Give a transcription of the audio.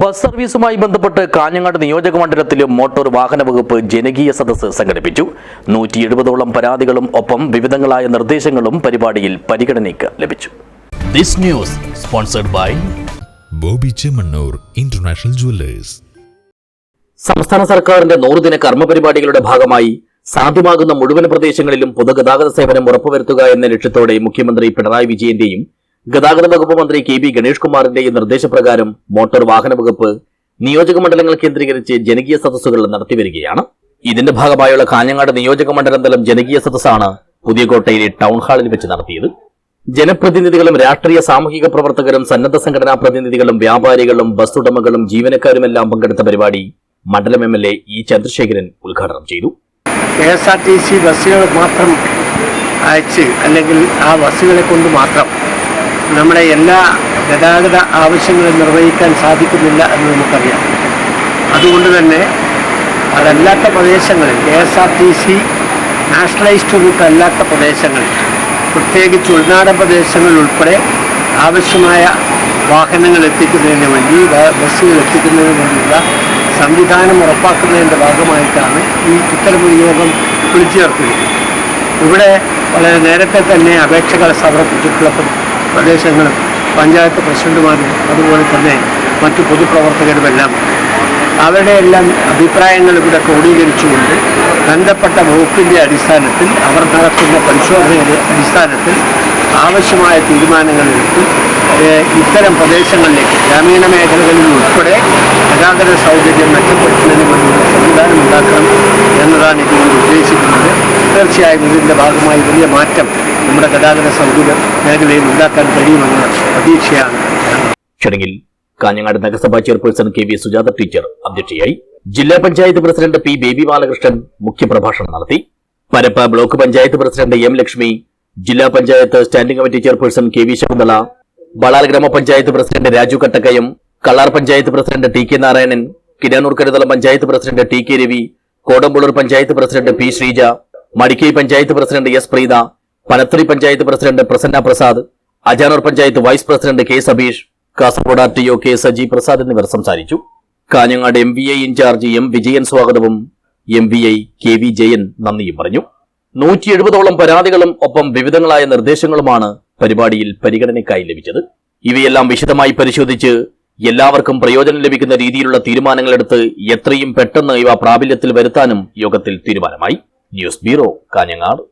Bus സർവീസുമായി ബന്ധപ്പെട്ട് കാഞ്ഞങ്ങാട് നിയോജക മണ്ഡലത്തിലും മോട്ടോർ വാഹന വകുപ്പ് ജനകീയ സദസ്സ് സംഘടിപ്പിച്ചു. നൂറ്റി എഴുപതോളം പരാതികളും ഒപ്പം വിവിധങ്ങളായ നിർദ്ദേശങ്ങളും പരിപാടിയിൽ പരിഗണനയ്ക്ക് ലഭിച്ചു. This news sponsored by Boby Chemmanur international jewellers. സംസ്ഥാന സർക്കാരിന്റെ നൂറുദിന കർമ്മ പരിപാടികളുടെ ഭാഗമായി സാധ്യമാകുന്ന മുഴുവൻ പ്രദേശങ്ങളിലും പൊതുഗതാഗത സേവനം ഉറപ്പുവരുത്തുക എന്ന ലക്ഷ്യത്തോടെ മുഖ്യമന്ത്രി പിണറായി വിജയന്റെയും ഗതാഗത വകുപ്പ് മന്ത്രി കെ ബി ഗണേഷ് കുമാറിന്റെ നിർദ്ദേശപ്രകാരം മോട്ടോർ വാഹന വകുപ്പ് നിയോജക മണ്ഡലങ്ങൾ കേന്ദ്രീകരിച്ച് ജനകീയ സദസ്സുകൾ നടത്തിവരികയാണ്. ഇതിന്റെ ഭാഗമായുള്ള കാഞ്ഞങ്ങാട് നിയോജക മണ്ഡലം തലം ജനകീയ സദസ്സാണ് പുതിയകോട്ടയിലെ ടൗൺ ഹാളിൽ വെച്ച് നടത്തിയത്. ജനപ്രതിനിധികളും രാഷ്ട്രീയ സാമൂഹിക പ്രവർത്തകരും സന്നദ്ധ സംഘടനാ പ്രതിനിധികളും വ്യാപാരികളും ബസ് ഉടമകളും ജീവനക്കാരുമെല്ലാം പങ്കെടുത്ത പരിപാടി മണ്ഡലം M L A E Chandrasekharan ഉദ്ഘാടനം ചെയ്തു. K S R T C ബസ്സുകൾ മാത്രം അയച്ച് അല്ലെങ്കിൽ ആ ബസ്സുകളെ കൊണ്ട് മാത്രം നമ്മുടെ എല്ലാ ഗതാഗത ആവശ്യങ്ങളും നിർവഹിക്കാൻ സാധിക്കുന്നില്ല എന്ന് നമുക്കറിയാം. അതുകൊണ്ട് തന്നെ അതല്ലാത്ത പ്രദേശങ്ങളിൽ K S R T C nationalised route അല്ലാത്ത പ്രദേശങ്ങളിൽ പ്രത്യേകിച്ച് ഉൾനാടൻ പ്രദേശങ്ങളിൽ ഉൾപ്പെടെ ആവശ്യമായ വാഹനങ്ങൾ എത്തിക്കുന്നതിന് വേണ്ടി ബസ്സുകൾ എത്തിക്കുന്നതിന് വേണ്ടിയുള്ള സംവിധാനം ഉറപ്പാക്കുന്നതിന്റെ ഭാഗമായിട്ടാണ് ഈ ഇത്തരമൊരു യോഗം വിളിച്ചു ചേർത്തിരിക്കുന്നത്. ഇവിടെ വളരെ നേരത്തെ തന്നെ അപേക്ഷകൾ സമർപ്പിച്ചിട്ടുള്ള പ്ര- പ്രദേശങ്ങളും പഞ്ചായത്ത് പ്രസിഡന്റുമാരും അതുപോലെ തന്നെ മറ്റു പൊതുപ്രവർത്തകരുമെല്ലാം അവരുടെ എല്ലാം അഭിപ്രായങ്ങൾ ഇവിടെ ക്രോഡീകരിച്ചുകൊണ്ട് ബന്ധപ്പെട്ട വകുപ്പിന്റെ അടിസ്ഥാനത്തിൽ അവർ നടത്തുന്ന പരിശോധനയുടെ അടിസ്ഥാനത്തിൽ ആവശ്യമായ ഏഹ്, ഇത്തരം പ്രദേശങ്ങളിലേക്ക് ഗ്രാമീണ മേഖലകളിൽ ഉൾപ്പെടെ ഗതാഗത സൗകര്യം മെച്ചപ്പെടുത്തുന്നതിന് വേണ്ടിയുള്ള സംവിധാനം ഉണ്ടാക്കണം എന്നതാണ് ഇതുകൊണ്ട് ഉദ്ദേശിക്കുന്നത്. തീർച്ചയായും ഇതിന്റെ ഭാഗമായി വലിയ മാറ്റം നമ്മുടെ ഗതാഗത സൗകര്യ മേഖലയിൽ ഉണ്ടാക്കാൻ കഴിയുമെന്ന പ്രതീക്ഷയാണ്. ചടങ്ങിൽ കാഞ്ഞങ്ങാട് നഗരസഭാ chairperson K V Sujatha teacher അധ്യക്ഷയായി ജില്ലാ പഞ്ചായത്ത് പ്രസിഡന്റ് പി ബേബി ബാലകൃഷ്ണൻ മുഖ്യപ്രഭാഷണം നടത്തി. Parappa block panchayat president M Lakshmi ജില്ലാ panchayat standing committee chairperson K V Shakunthala Balal ഗ്രാമപഞ്ചായത്ത് president Raju Kattakkayam Kallar panchayat president T K Narayanan Kinanoor Karindalam panchayat president T K Ravi Kodombelur panchayat president P Sreeja Madikai panchayat president S Preetha Panathady panchayat president Prasanna Prasad Ajanur panchayat vice president K Sabeesh Kasaragod R T O K Saji Prasad എന്നിവർ സംസാരിച്ചു. Kanhangad M V I in charge M Vijayan സ്വാഗതവും M V I K V Jayan നന്ദിയും പറഞ്ഞു. നൂറ്റി എഴുപതോളം പരാതികളും ഒപ്പം വിവിധങ്ങളായ നിർദ്ദേശങ്ങളുമാണ് പരിപാടിയിൽ പരിഗണനയ്ക്കായി ലഭിച്ചത്. ഇവയെല്ലാം വിശദമായി പരിശോധിച്ച് എല്ലാവർക്കും പ്രയോജനം ലഭിക്കുന്ന രീതിയിലുള്ള തീരുമാനങ്ങളെടുത്ത് എത്രയും പെട്ടെന്ന് ഇവ പ്രാബല്യത്തിൽ വരുത്താനും യോഗത്തിൽ തീരുമാനമായി. News bureau Kanhangad.